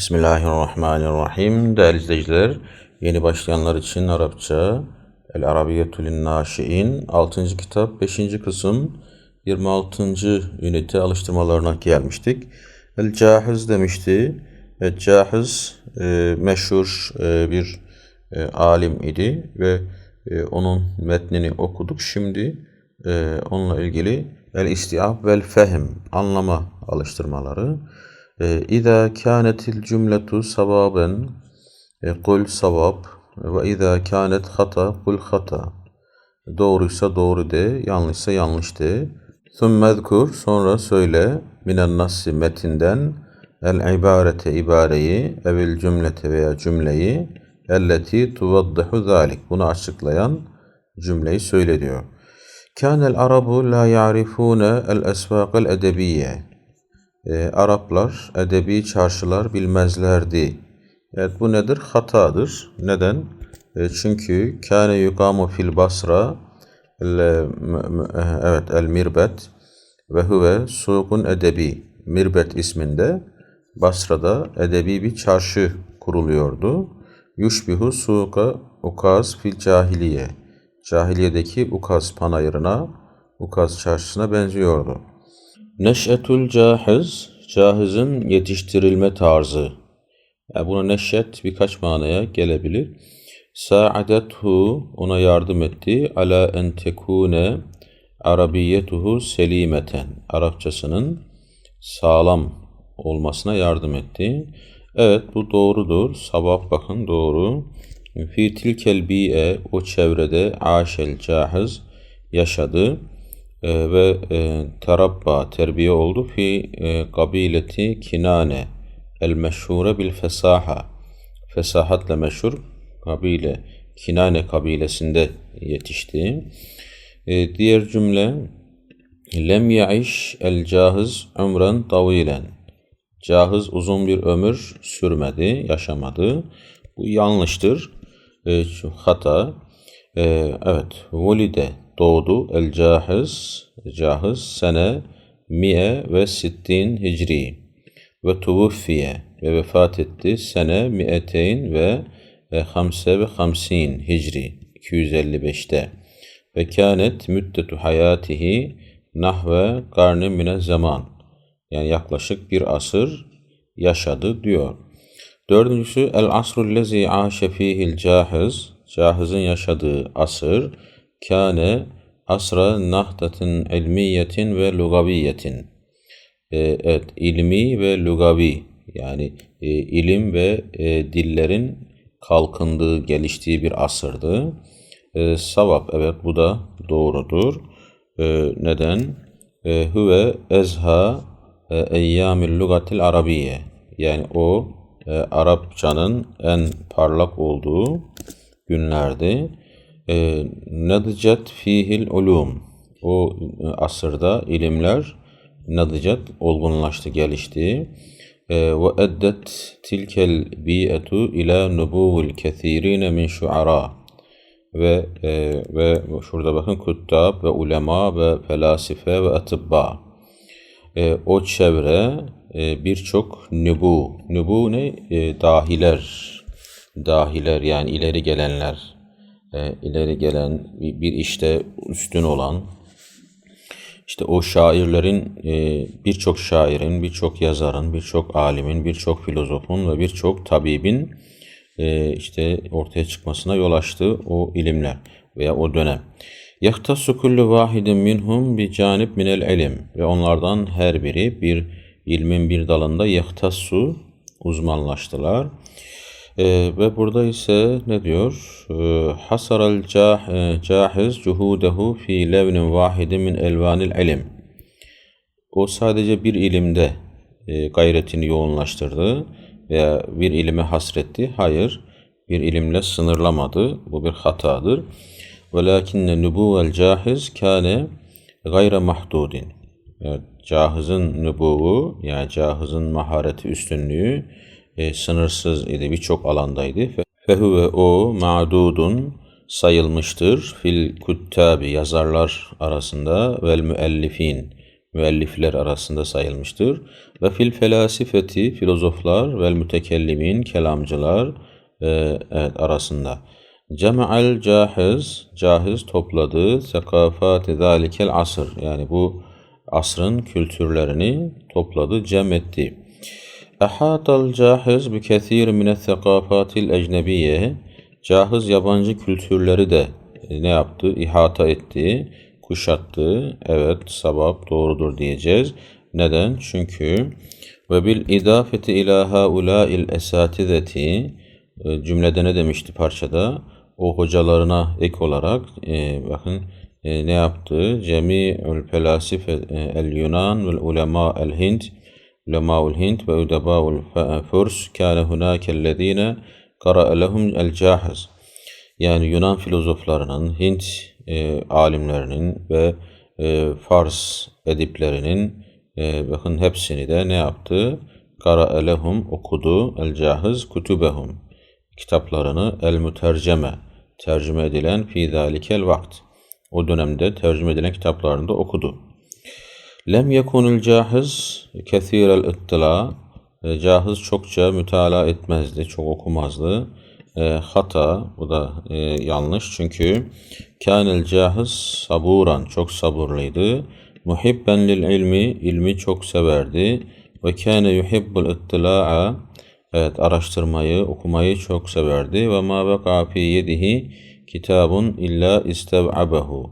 Bismillahirrahmanirrahim. Değerli izleyiciler, yeni başlayanlar için Arapça El Arabiyetül Naşiin 6. kitap 5. kısım 26. ünite alıştırmalarına gelmiştik. El Cahiz demişti. El Cahiz e, meşhur e, bir e, alim idi ve e, onun metnini okuduk. Şimdi e, onunla ilgili El İstiab vel Fehim anlama alıştırmaları. İza kânetil cümletu savaben kul savab ve izâ kânet hata kul hata. Doğruysa doğru de, yanlışsa yanlış de. Thummezkur sonra söyle minen nassi metinden el ibarete ibareyi evil cümlete veya cümleyi elleti tuvaddihu zalik. Bunu açıklayan cümleyi söyle diyor. Kânel arabu la ya'rifûne el esvâkal edebiyye e, Araplar edebi çarşılar bilmezlerdi. Evet bu nedir? Hatadır. Neden? E, çünkü kâne yukamu fil basra el, evet el mirbet ve huve suqun edebi. Mirbet isminde Basra'da edebi bir çarşı kuruluyordu. Yushbihu suqa ukaz fil cahiliye. Cahiliyedeki ukaz panayırına, ukaz çarşısına benziyordu. Neş'etul cahiz, cahizin yetiştirilme tarzı. Yani buna neşet birkaç manaya gelebilir. Sa'adethu ona yardım etti. Ala en tekune arabiyetuhu selimeten. Arapçasının sağlam olmasına yardım etti. Evet bu doğrudur. Sabah bakın doğru. Fi tilkel bi'e o çevrede aşel cahiz yaşadı e, ve e, terabba terbiye oldu fi e, kabileti Kinane el meşhure bil fesaha fesahatle meşhur kabile Kinane kabilesinde yetişti. E, diğer cümle lem yaiş el cahiz ömren tavilen Cahiz uzun bir ömür sürmedi, yaşamadı. Bu yanlıştır. E, hata. E, evet. Volide doğdu. El Cahiz, Cahiz sene mi'e ve sittin hicri ve tuvuffiye ve vefat etti sene mi'eteyn ve e, hamse ve hamsin hicri 255'te ve kânet müddetu hayatihi nahve karni mine zaman yani yaklaşık bir asır yaşadı diyor. Dördüncüsü el asrul lezi aşe fihil cahiz Cahiz'in yaşadığı asır kâne asra nahdatin ilmiyetin ve lugaviyetin. E, evet, ilmi ve lugavi yani e, ilim ve e, dillerin kalkındığı, geliştiği bir asırdı. E, savap, evet bu da doğrudur. E, neden? E, huve ezha e, eyyamil lugatil arabiye. Yani o e, Arapçanın en parlak olduğu günlerdi. E, Nadicet fihil ulum. O e, asırda ilimler nadicet olgunlaştı, gelişti. E, ve eddet tilkel bi'etu ila nubuvil kethirine min şuara. Ve e, ve şurada bakın kuttab ve ulema ve felasife ve atibba. E, o çevre e, birçok nübu. Nübu ne? E, dahiler. Dahiler yani ileri gelenler e, ileri gelen bir işte üstün olan işte o şairlerin e, birçok şairin, birçok yazarın, birçok alimin, birçok filozofun ve birçok tabibin e, işte ortaya çıkmasına yol açtı o ilimler veya o dönem. Yahtassu kullu vahidin minhum bi canib minel ilim ve onlardan her biri bir ilmin bir dalında yahtassu uzmanlaştılar. E, ve burada ise ne diyor? E, Hasaral e, cahiz cuhudehu fi levnin vahidin min elvanil ilim. O sadece bir ilimde e, gayretini yoğunlaştırdı veya bir ilime hasretti. Hayır, bir ilimle sınırlamadı. Bu bir hatadır. Velakinne nubuvel cahiz kâne gayre mahdudin. Evet, cahizin nübuvu yani cahizin mahareti üstünlüğü e, sınırsız idi, birçok alandaydı. Fehuve o ma'dudun sayılmıştır fil kuttabi yazarlar arasında vel müellifin müellifler arasında sayılmıştır. Ve fil felasifeti filozoflar vel mütekellimin kelamcılar e, evet, arasında. Cema'al cahiz, cahiz topladı sekafati zalikel asır. Yani bu asrın kültürlerini topladı, cem etti. Ehatal cahiz bi kethir mine sekafatil ecnebiye. Cahiz yabancı kültürleri de e, ne yaptı? İhata etti, kuşattı. Evet, sabab doğrudur diyeceğiz. Neden? Çünkü ve bil idafeti ila haula'il esatizeti e, cümlede ne demişti parçada? O hocalarına ek olarak e, bakın e, ne yaptı? Cemi'ül felasife e, el Yunan vel ulema el Hint Hint ve udeba'ul Furs kâne hunâkellezîne kara'a lehum el cahiz. Yani Yunan filozoflarının, Hint e, alimlerinin ve e, Fars ediplerinin e, bakın hepsini de ne yaptı? Kara lehum okudu el cahiz kutubehum kitaplarını el müterceme tercüme edilen fi zalikel vakt o dönemde tercüme edilen kitaplarını da okudu. Lem yekunul cahiz kesirel ittila e, cahiz çokça mütalaa etmezdi, çok okumazdı. E, hata, bu da e, yanlış çünkü kânel cahiz saburan, çok sabırlıydı. Muhibben lil ilmi, ilmi çok severdi. Ve kâne yuhibbul ittila'a, evet araştırmayı, okumayı çok severdi. Ve ma beka fi yedihi kitabun illa istev'abehu.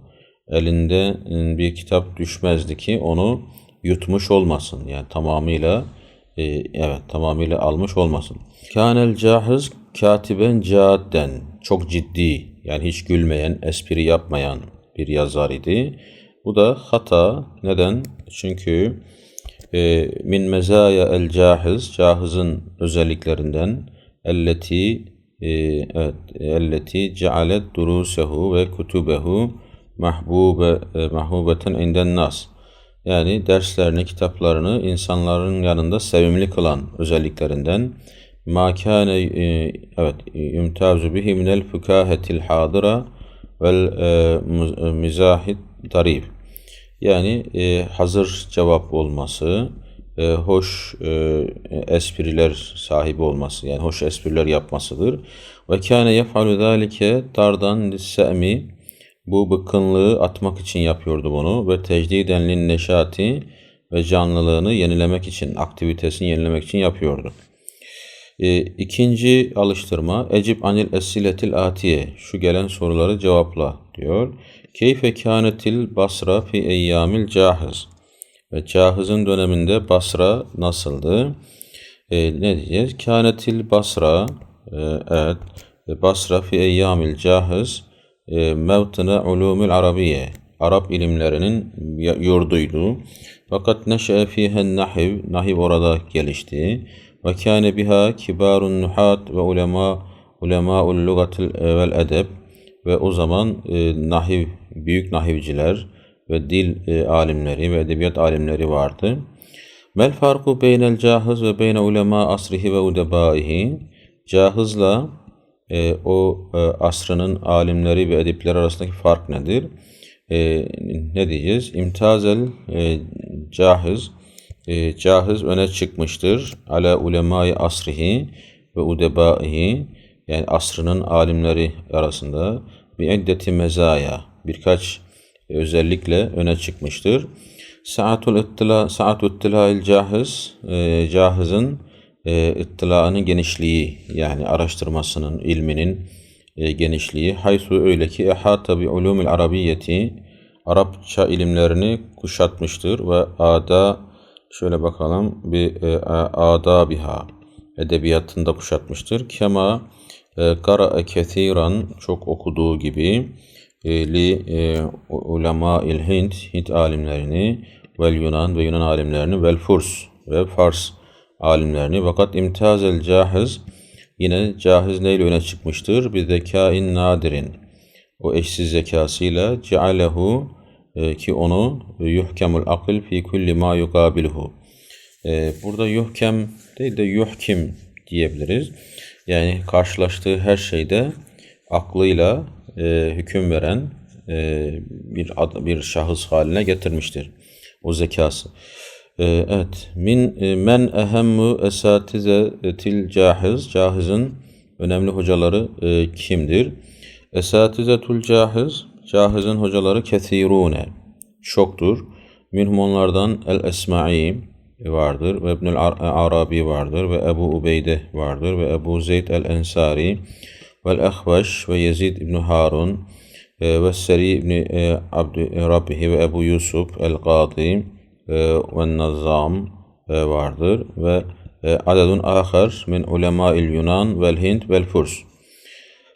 Elinde bir kitap düşmezdi ki onu yutmuş olmasın. Yani tamamıyla e, evet tamamıyla almış olmasın. Kânel cahiz katiben cadden çok ciddi yani hiç gülmeyen, espri yapmayan bir yazar idi. Bu da hata. Neden? Çünkü e, min mezaya el cahiz, cahizin özelliklerinden elleti e, evet, elleti cealet durusehu ve kutubehu mahbube e, mahbubeten inden nas. Yani derslerini, kitaplarını insanların yanında sevimli kılan özelliklerinden ma kâne e, evet yumtazu bihi minel fukahetil hadira vel e, mizahit tarif. Yani e, hazır cevap olması, e, hoş e, espriler sahibi olması, yani hoş espriler yapmasıdır. Ve kâne yef'alu zâlike dardan lisse'mi bu bıkkınlığı atmak için yapıyordu bunu ve tecdiden neşati ve canlılığını yenilemek için, aktivitesini yenilemek için yapıyordu. E, ikinci alıştırma Ecib anil esiletil atiye şu gelen soruları cevapla diyor. Keyfe kânetil basra fi eyyamil cahiz ve cahizin döneminde Basra nasıldı? E, ne diyeceğiz? Kânetil basra e, evet Basra fi eyyamil cahiz mevtine ulumul arabiye Arap ilimlerinin yurduydu. Fakat neşe fihen nahiv, nahiv orada gelişti. Ve kâne biha kibarun nuhat ve ulema ulemâul lugatil vel edeb ve o zaman e, nahiv büyük nahivciler ve dil e, alimleri ve edebiyat alimleri vardı. Mel farku beynel cahiz ve beyne ulema asrihi ve udebaihi cahizla e, o e, asrının alimleri ve edipleri arasındaki fark nedir? E, ne diyeceğiz? İmtazel e, cahiz e, cahiz öne çıkmıştır. Ala ulemai asrihi ve udebaihi yani asrının alimleri arasında bir iddeti mezaya birkaç özellikle öne çıkmıştır. Saatul ittila, saatul ittilail cahiz, e, cahizin e, ittilaının genişliği yani araştırmasının, ilminin e, genişliği. Haysu öyle ki ehata bi ulumil arabiyeti Arapça ilimlerini kuşatmıştır ve ada şöyle bakalım bir e, ada biha edebiyatında kuşatmıştır. Kema e, kara kethiran çok okuduğu gibi e, li e, ulema il Hint Hint alimlerini vel Yunan ve Yunan alimlerini vel Furs ve Fars alimlerini fakat imtazel cahiz yine cahiz neyle öne çıkmıştır? Bir zekain nadirin o eşsiz zekasıyla cealehu e, ki onu yuhkemul akıl fi kulli ma yukabilhu e, burada yuhkem değil de yuhkim diyebiliriz. Yani karşılaştığı her şeyde aklıyla e, hüküm veren e, bir ad, bir şahıs haline getirmiştir. O zekası. Ee, evet. Min e, men ehemmu esatizetil cahiz. Cahiz'in önemli hocaları e, kimdir? Esatizetul cahiz. Cahiz'in hocaları kethirune. Çoktur. Minhum onlardan el esma'i vardır ve İbnül Ar- Arabi vardır ve Ebu Ubeyde vardır ve Ebu Zeyd el Ensari vel Ehveş ve Yezid İbn Harun e, ve Seri İbn e, Abdü Rabbihi ve Ebu Yusuf el Qadi e, ve Nazam e, vardır ve e, adedun ahar min ulema'il Yunan vel Hint vel Furs.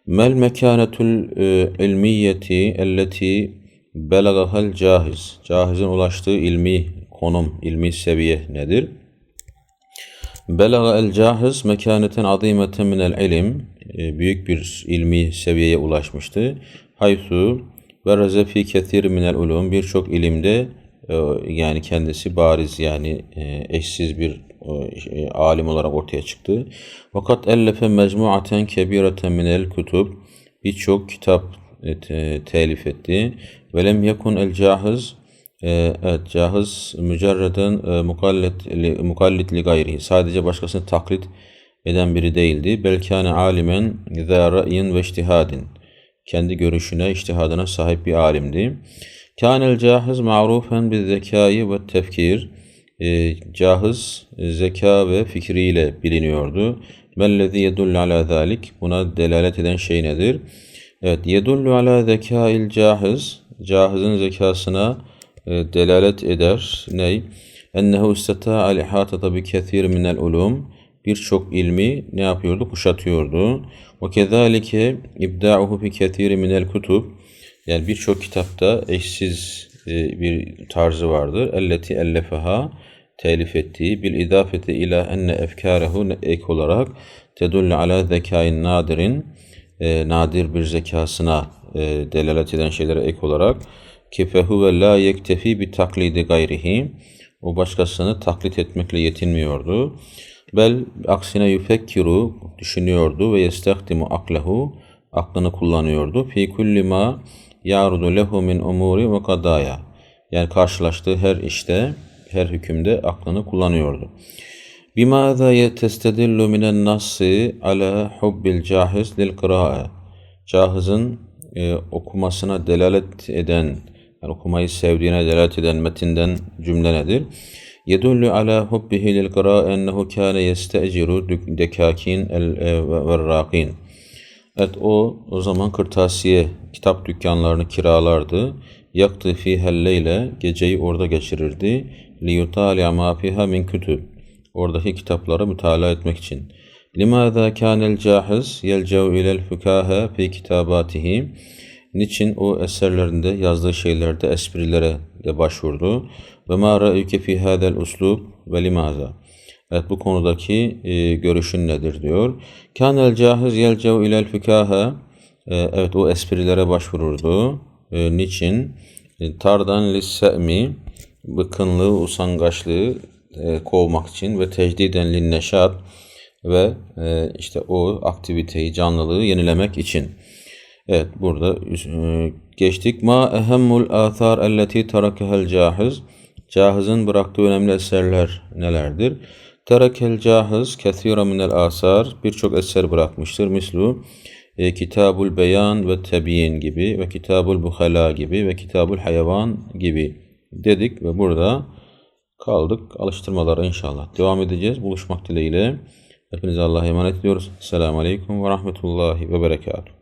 Mel mekanetul e, ilmiyeti elleti belagahal cahiz. Cahizin ulaştığı ilmi konum, ilmi seviye nedir? Belaga el cahiz mekaneten azimeten minel ilim. E, Büyük bir ilmi seviyeye ulaşmıştı. Haythu ve rezefi kethir minel ulum. Birçok ilimde e, yani kendisi bariz yani e, eşsiz bir e, alim olarak ortaya çıktı. Fakat ellefe mecmuaten kebireten minel kutub. Birçok kitap e, te- telif etti. Velem yakun el cahiz e, evet cahiz mücerreden e, mukallit li, mukallit li gayrihi. Sadece başkasını taklit eden biri değildi. Belkâne alimen zâ ve iştihadin. Kendi görüşüne, iştihadına sahip bir alimdi. Kânel cahiz ma'rufen bi zekâi ve tefkir. E, cahiz zeka ve fikriyle biliniyordu. Mellezî yedullu ala zâlik. Buna delalet eden şey nedir? Evet, yedullu ala zekâil cahiz. Cahizin zekasına e, delalet eder. Ney? Ennehu istata'a lihatata bi kethir minel ulum. Birçok ilmi ne yapıyordu? Kuşatıyordu. Ve kezalike ibda'uhu fi kethir minel kutub. Yani birçok kitapta eşsiz e, bir tarzı vardır. Elleti ellefeha telif ettiği bil idafeti ila enne efkarehu ek olarak tedullu ala zekain nadirin e, nadir bir zekasına e, delalet eden şeylere ek olarak kefehu ve la yektefi bi taklidi gayrihi o başkasını taklit etmekle yetinmiyordu. Bel aksine yufekkiru düşünüyordu ve yestakdimu aklehu aklını kullanıyordu. Fi kulli ma yarudu lehu min umuri ve kadaya yani karşılaştığı her işte her hükümde aklını kullanıyordu. Bimâzâ yetestedillu minen nassi ala hubbil cahiz lil kıra'a. Cahizin e, okumasına delalet eden, yani okumayı sevdiğine delalet eden metinden cümle nedir? Yedullu ala hubbihi lil kıra'a ennehu kâne yeste'ciru dekâkin el verrâkin. Evet o o zaman kırtasiye kitap dükkanlarını kiralardı. Yaktı fihelleyle geceyi orada geçirirdi. Liyutâli'a mâ fiha min kütüb. Oradaki kitapları mütalaa etmek için. Limâzâ kânel cahiz yelcev ilel fükâhe fi kitabâtihi. Niçin o eserlerinde yazdığı şeylerde esprilere de başvurdu. Ve mâ ra'yüke fi hâzel uslub ve limâzâ. Evet bu konudaki e, görüşün nedir diyor. Kânel cahiz yelcev ilel fükâhe. E, evet o esprilere başvururdu. E, niçin? E, tardan lisse'mi bıkınlığı, usangaçlığı e, kovmak için ve tecdiden linneşat ve e, işte o aktiviteyi, canlılığı yenilemek için. Evet burada e, geçtik. Ma ehemmul athar elleti terakehel cahiz. Cahiz'in bıraktığı önemli eserler nelerdir? Terekel cahiz kethira minel asar. Birçok eser bırakmıştır. Mislu e, Kitabul Beyan ve Tebyin gibi ve Kitabul Buhala gibi ve Kitabul Hayvan gibi dedik ve burada kaldık. Alıştırmalara inşallah devam edeceğiz. Buluşmak dileğiyle. Hepinize Allah'a emanet ediyoruz. Selamun Aleyküm ve Rahmetullahi ve Berekatuhu.